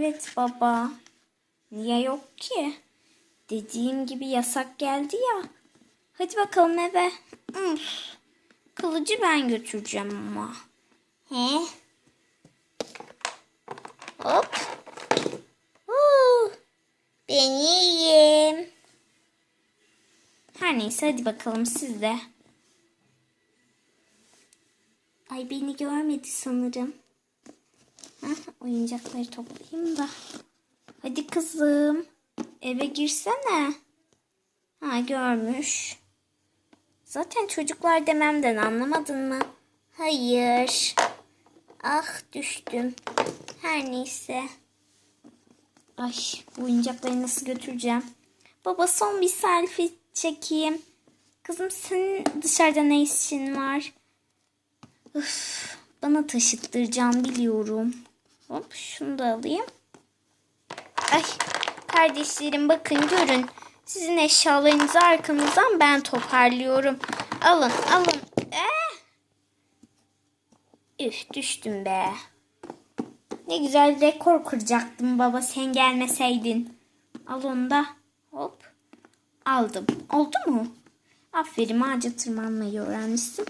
Evet baba. Niye yok ki? Dediğim gibi yasak geldi ya. Hadi bakalım eve. Üf, Kılıcı ben götüreceğim ama. He? Hop. Huu, Ben iyiyim. Her neyse hadi bakalım siz de. Ay beni görmedi sanırım. Oyuncakları toplayayım da. Hadi kızım. Eve girsene. Ha görmüş. Zaten çocuklar dememden anlamadın mı? Hayır. Ah düştüm. Her neyse. Ay oyuncakları nasıl götüreceğim? Baba son bir selfie çekeyim. Kızım senin dışarıda ne işin var? Üf, bana taşıttıracağım biliyorum. Hop şunu da alayım. Ay kardeşlerim bakın görün. Sizin eşyalarınızı arkanızdan ben toparlıyorum. Alın alın. Eh. Üf düştüm be. Ne güzel rekor kıracaktım baba sen gelmeseydin. Al onu da. Hop. Aldım. Oldu mu? Aferin ağaca tırmanmayı öğrenmişsin.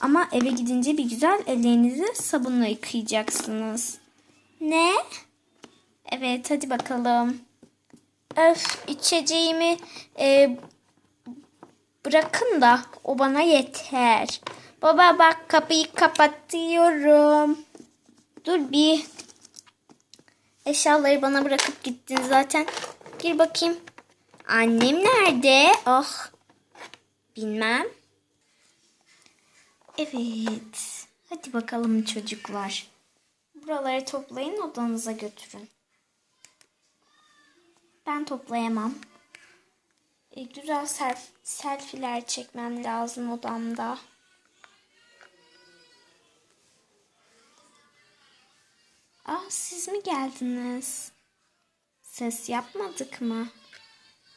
Ama eve gidince bir güzel ellerinizi sabunla yıkayacaksınız. Ne? Evet hadi bakalım. Öf içeceğimi e, bırakın da o bana yeter. Baba bak kapıyı kapatıyorum. Dur bir. Eşyaları bana bırakıp gittin zaten. Gir bakayım. Annem nerede? Ah. Bilmem. Evet. Hadi bakalım çocuklar. Buraları toplayın odanıza götürün. Ben toplayamam. E, güzel self, selfiler çekmem lazım odamda. Ah siz mi geldiniz? Ses yapmadık mı?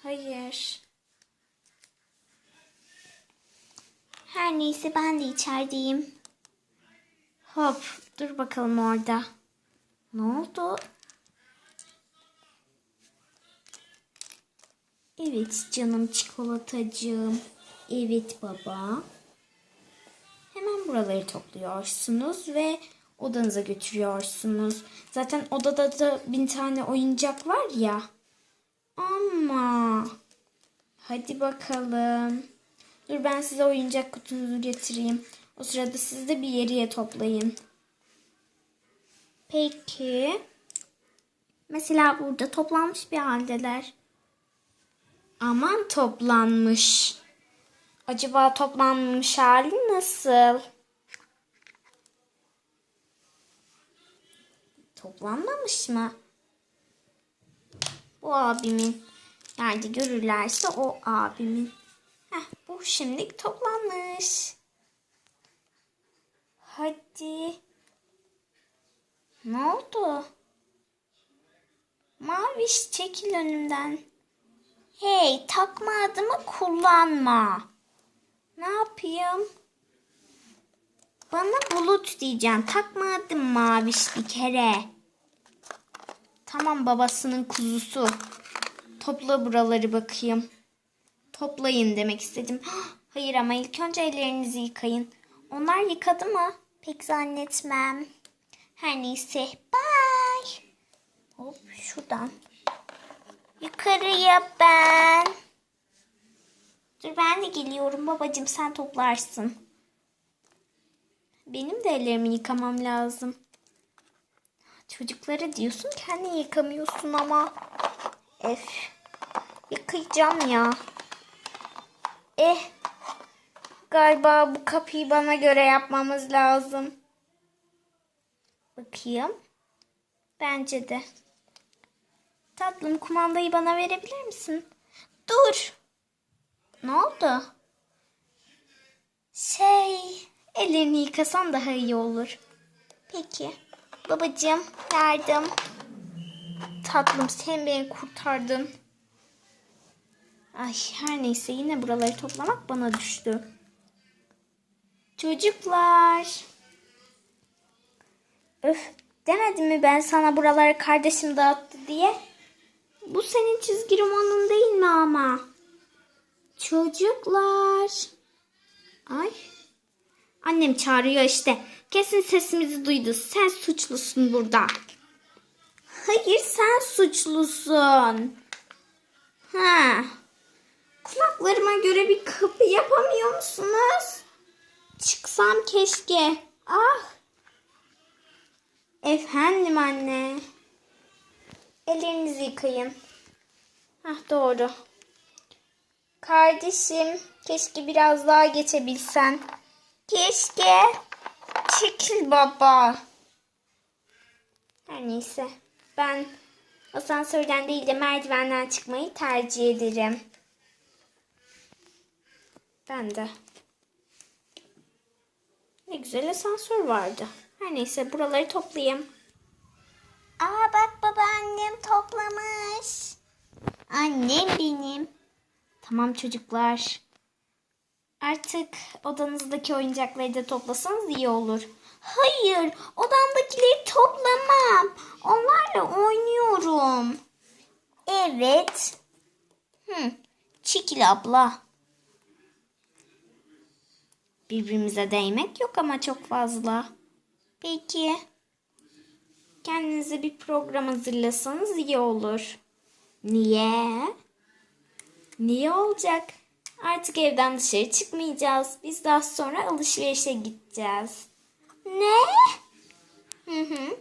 Hayır. Her neyse ben de içerideyim. Hop dur bakalım orada. Ne oldu? Evet canım çikolatacığım. Evet baba. Hemen buraları topluyorsunuz ve odanıza götürüyorsunuz. Zaten odada da bin tane oyuncak var ya. Ama hadi bakalım. Dur ben size oyuncak kutunuzu getireyim. O sırada siz de bir yere toplayın. Peki. Mesela burada toplanmış bir haldeler. Aman toplanmış. Acaba toplanmış hali nasıl? Toplanmamış mı? Bu abimin. Yani görürlerse o abimin. Heh, bu şimdilik toplanmış. Hadi. Ne oldu? Maviş çekil önümden. Hey takma adımı kullanma. Ne yapayım? Bana bulut diyeceksin. Takma adım maviş bir kere. Tamam babasının kuzusu. Topla buraları bakayım. Toplayın demek istedim. Hayır ama ilk önce ellerinizi yıkayın. Onlar yıkadı mı? Pek zannetmem. Her neyse. Bye. Hop şuradan. Yukarıya ben. Dur ben de geliyorum babacığım sen toplarsın. Benim de ellerimi yıkamam lazım. Çocuklara diyorsun kendin yıkamıyorsun ama. Ef. Yıkayacağım ya. Eh. Galiba bu kapıyı bana göre yapmamız lazım. Bakayım. Bence de. Tatlım kumandayı bana verebilir misin? Dur. Ne oldu? Şey, ellerini yıkasan daha iyi olur. Peki. Babacığım, yardım. Tatlım sen beni kurtardın. Ay her neyse yine buraları toplamak bana düştü. Çocuklar. Öf Demedim mi ben sana buraları kardeşim dağıttı diye? Bu senin çizgi romanın değil mi ama? Çocuklar. Ay. Annem çağırıyor işte. Kesin sesimizi duydu. Sen suçlusun burada. Hayır sen suçlusun. Ha. Kulaklarıma göre bir kapı yapamıyor musunuz? Çıksam keşke. Ah. Efendim anne. Ellerinizi yıkayın. Hah doğru. Kardeşim keşke biraz daha geçebilsen. Keşke. Çekil baba. Her neyse. Ben asansörden değil de merdivenden çıkmayı tercih ederim. Ben de. Ne güzel asansör vardı. Her neyse buraları toplayayım. Aa bak babaannem toplamış. Annem benim. Tamam çocuklar. Artık odanızdaki oyuncakları da toplasanız iyi olur. Hayır, odamdakileri toplamam. Onlarla oynuyorum. Evet. Hı, çekil abla. Birbirimize değmek yok ama çok fazla. Peki. Kendinize bir program hazırlasanız iyi olur. Niye? Niye olacak? Artık evden dışarı çıkmayacağız. Biz daha sonra alışverişe gideceğiz. Ne? Hı hı.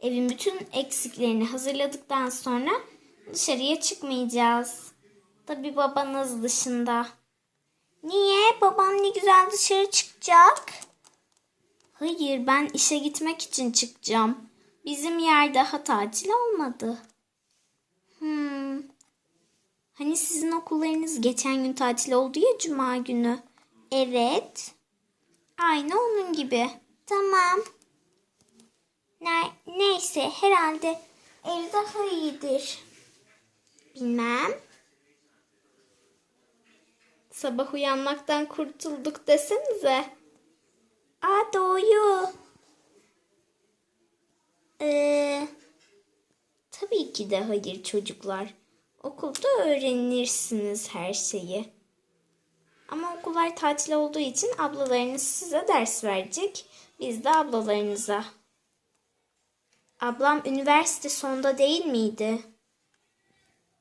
Evin bütün eksiklerini hazırladıktan sonra dışarıya çıkmayacağız. Tabii babanız dışında. Niye? Babam ne güzel dışarı çıkacak. Hayır ben işe gitmek için çıkacağım. Bizim yer daha tatil olmadı. Hmm. Hani sizin okullarınız geçen gün tatil oldu ya cuma günü. Evet. Aynı onun gibi. Tamam. Ne, neyse herhalde ev daha iyidir. Bilmem. Sabah uyanmaktan kurtulduk desenize. Aa doğru. Ee, tabii ki de hayır çocuklar. Okulda öğrenirsiniz her şeyi. Ama okullar tatil olduğu için ablalarınız size ders verecek. Biz de ablalarınıza. Ablam üniversite sonunda değil miydi?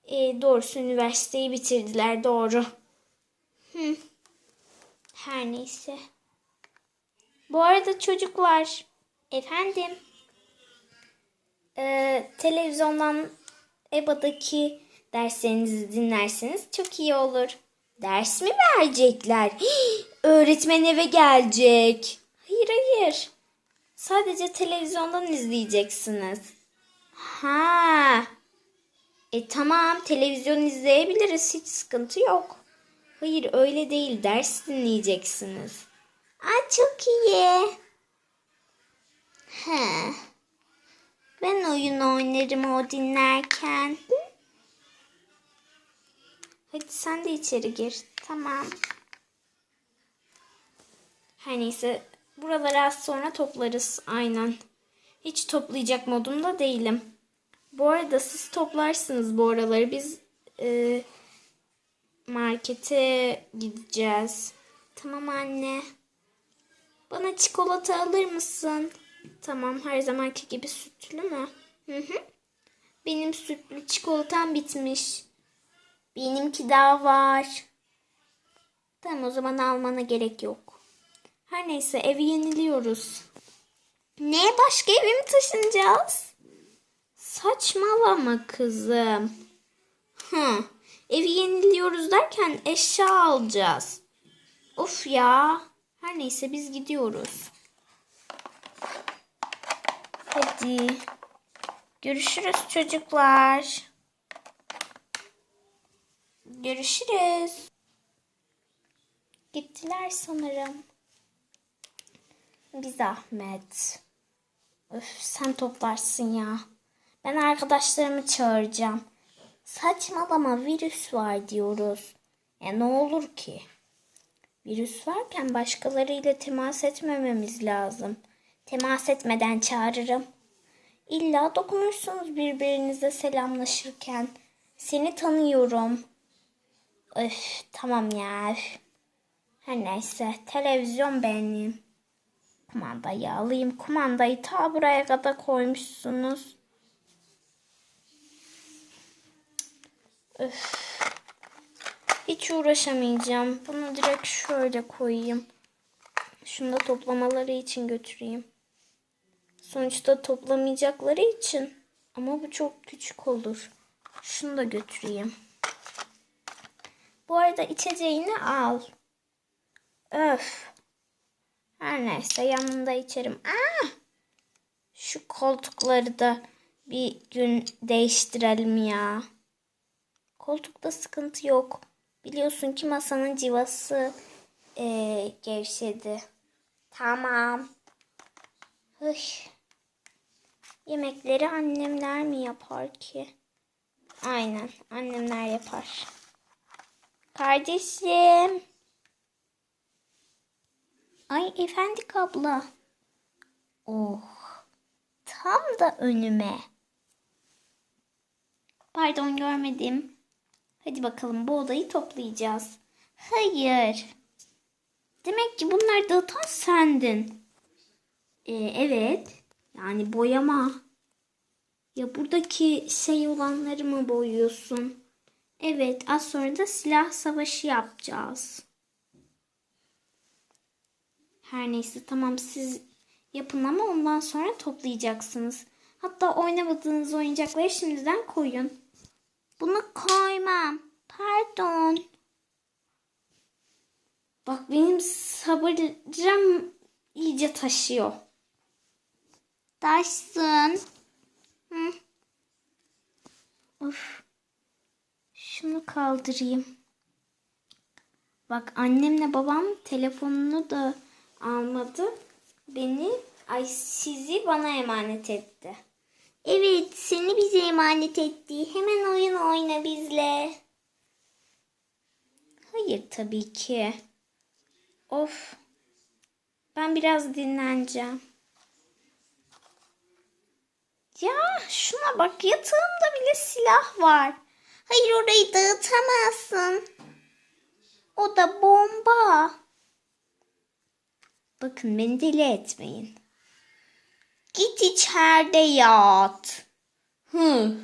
E, doğrusu üniversiteyi bitirdiler doğru. Hı. Her neyse. Bu arada çocuklar, efendim, ee, televizyondan EBA'daki derslerinizi dinlerseniz çok iyi olur. Ders mi verecekler? Hii, öğretmen eve gelecek. Hayır hayır. Sadece televizyondan izleyeceksiniz. Ha. E tamam televizyon izleyebiliriz hiç sıkıntı yok. Hayır öyle değil ders dinleyeceksiniz. Aa çok iyi. He. Ben oyun oynarım o dinlerken. Hadi sen de içeri gir. Tamam. Her neyse. Buraları az sonra toplarız. Aynen. Hiç toplayacak modumda değilim. Bu arada siz toplarsınız bu araları. Biz e, markete gideceğiz. Tamam anne. Bana çikolata alır mısın? Tamam her zamanki gibi sütlü mü? Hı hı. Benim sütlü çikolatam bitmiş. Benimki daha var. Tamam o zaman almana gerek yok. Her neyse evi yeniliyoruz. Ne başka eve mi taşınacağız? Saçmalama kızım. Hı. Evi yeniliyoruz derken eşya alacağız. Of ya. Her neyse biz gidiyoruz. Hadi. Görüşürüz çocuklar. Görüşürüz. Gittiler sanırım. Bir zahmet. Öf sen toplarsın ya. Ben arkadaşlarımı çağıracağım. Saçmalama virüs var diyoruz. E ne olur ki? Virüs varken başkalarıyla temas etmememiz lazım. Temas etmeden çağırırım. İlla dokunursunuz birbirinize selamlaşırken. Seni tanıyorum. Öf, tamam ya. üf. Her neyse televizyon benim. Kumandayı alayım. Kumandayı ta buraya kadar koymuşsunuz. Öf. Hiç uğraşamayacağım. Bunu direkt şöyle koyayım. Şunu da toplamaları için götüreyim. Sonuçta toplamayacakları için. Ama bu çok küçük olur. Şunu da götüreyim. Bu arada içeceğini al. Öf. Her neyse yanında içerim. Aa! Şu koltukları da bir gün değiştirelim ya. Koltukta sıkıntı yok. Biliyorsun ki masanın civası eee, gevşedi. Tamam. Hıh. Yemekleri annemler mi yapar ki? Aynen annemler yapar. Kardeşim. Ay efendik abla. Oh. Tam da önüme. Pardon görmedim. Hadi bakalım bu odayı toplayacağız. Hayır. Demek ki bunları dağıtan sendin. Ee, evet. Yani boyama. Ya buradaki şey olanları mı boyuyorsun? Evet az sonra da silah savaşı yapacağız. Her neyse tamam siz yapın ama ondan sonra toplayacaksınız. Hatta oynamadığınız oyuncakları şimdiden koyun. Bunu koymam. Pardon. Bak benim sabırım iyice taşıyor. Taşsın. Hı. Of. Şunu kaldırayım. Bak annemle babam telefonunu da almadı. Beni, ay sizi bana emanet etti. Evet, seni bize emanet etti. Hemen oyun oyna bizle. Hayır tabii ki. Of. Ben biraz dinleneceğim. Ya şuna bak yatağımda bile silah var. Hayır orayı dağıtamazsın. O da bomba. Bakın beni deli etmeyin. Git içeride yat. Hı.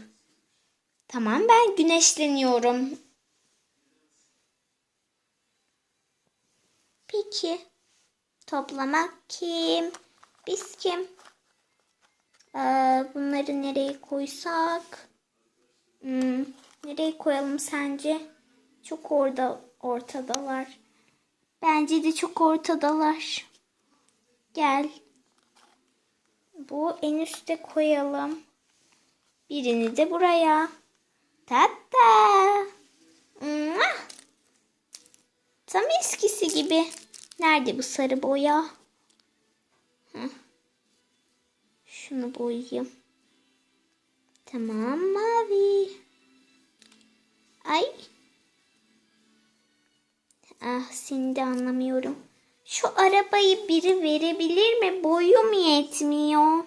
Tamam ben güneşleniyorum. Peki. Toplamak kim? Biz kim? Ee, bunları nereye koysak? Hmm, nereye koyalım sence? Çok orada ortadalar. Bence de çok ortadalar. Gel. Bu en üste koyalım. Birini de buraya. Mwah! Tam eskisi gibi. Nerede bu sarı boya? Heh. Şunu boyayayım. Tamam mavi. Ay. Ah seni de anlamıyorum. Şu arabayı biri verebilir mi? Boyum yetmiyor.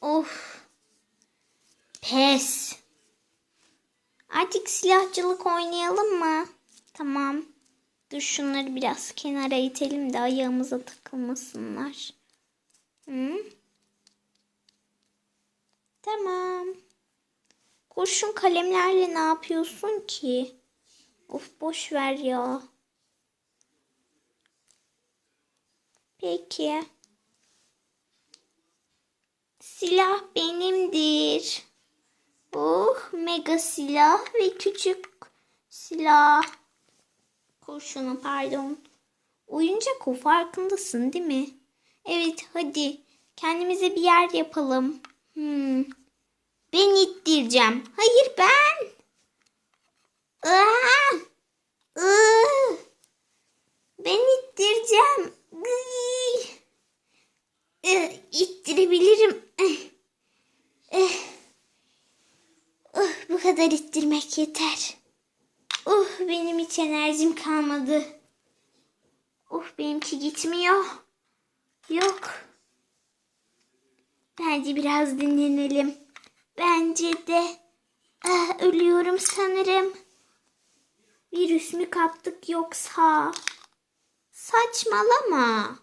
Of. Pes. Artık silahçılık oynayalım mı? Tamam. Dur şunları biraz kenara itelim de ayağımıza takılmasınlar. Hı? Tamam. Kurşun kalemlerle ne yapıyorsun ki? Of boş ver ya. Peki. Silah benimdir. Oh mega silah ve küçük silah. Kurşunu pardon. Oyuncak o farkındasın değil mi? Evet hadi kendimize bir yer yapalım. Hmm. Ben ittireceğim. Hayır ben. Ben ittireceğim. İttirebilirim. Eh. Eh. Oh, bu kadar ittirmek yeter. Oh, benim hiç enerjim kalmadı. Oh, benimki gitmiyor. Yok. Bence biraz dinlenelim. Bence de. Ah, ölüyorum sanırım. Virüs mü kaptık yoksa? Saçmalama.